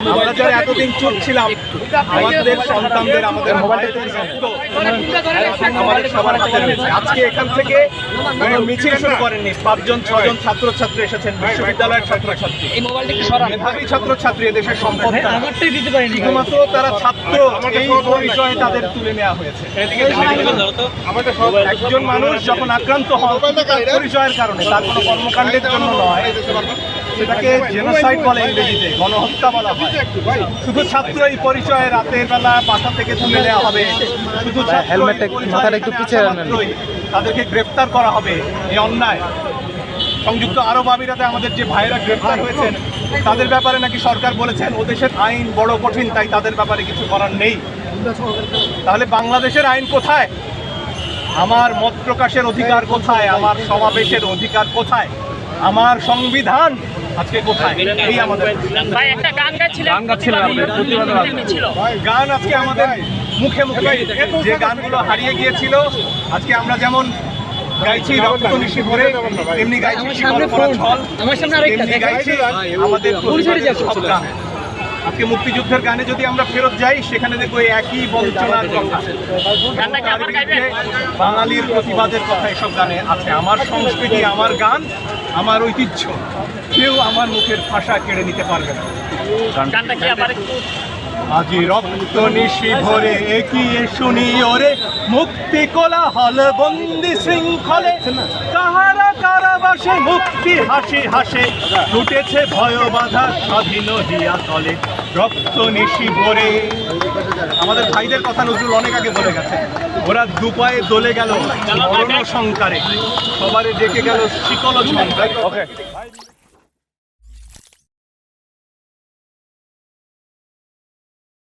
আমরা যারা এতদিন আজকে এখান থেকে মিছিল শুরু করেননি, পাঁচজন ছজন এসেছেন ছাত্রছাত্রী। ছাত্রছাত্রী তারা। ছাত্র, এই তাদের তুলে নেওয়া হয়েছে। একজন মানুষ যখন আক্রান্ত তার পরিচয়ের কারণে, তার কোনো কর্মকাণ্ডের জন্য নয়। সেটাকে জেনোসাইড বলে ইংরেজিতে গণহত্যা বলা হয়। শুধু ছাত্র এই পরিচয়ে রাতের বেলা বাসা থেকে তুলে নেওয়া হবে। শুধু হেলমেটটা একটু- মাথাটা একটু পিছিয়ে তাদেরকে গ্রেফতার করা হবে এই অন্যায়। সংযুক্ত আরব আমিরাতে আমাদের যে ভাইরা গ্রেফতার হয়েছেন তাদের ব্যাপারে নাকি সরকার বলেছেন ও দেশের আইন বড় কঠিন তাই তাদের ব্যাপারে কিছু করার নেই। তাহলে বাংলাদেশের আইন কোথায়? আমার মত প্রকাশের অধিকার কোথায়? আমার সমাবেশের অধিকার কোথায়? আমার সংবিধান আজকে কোথায়? এই আমাদের ভাই একটা গান গাচ্ছিলেন গান গাচ্ছিলেন গান আজকে আমাদের মুখে মুখে। যে গানগুলো হারিয়ে গিয়েছিল আজকে আমরা যেমন গাইছি রক্ত নিশি ভরে তেমনি গাইছি আমার সামনে আরেকটা গাইছি আমাদের সব গান। আজকে মুক্তিযুদ্ধের গানে যদি আমরা ফেরত যাই সেখানে দেখব একই বঞ্চনার কথা? বাঙালির প্রতিবাদের কথা এসব গানে আছে। আমার সংস্কৃতি আমার গান আমার ঐতিহ্য। কেউ আমার মুখের ভাষা কেড়ে নিতে পারবে না। আজি রক্ত নিশি ভরে এগিয়ে শুনি ওরে মুক্তি কোলা হল বন্দি শৃঙ্খলে। কাহারা কারাবাসে মুক্তি হাসি হাসে। লুটেছে ভয় বাধা স্বাধীন হিয়া তলে। রক্ত নিশি ভরে। আমাদের ভাইদের কথা নজরুল অনেক আগে বলে গেছে। ওরা দুপায়ে দলে গেল সংকারে সবারে ডেকে গেল শিকল ঝঙ্কারে।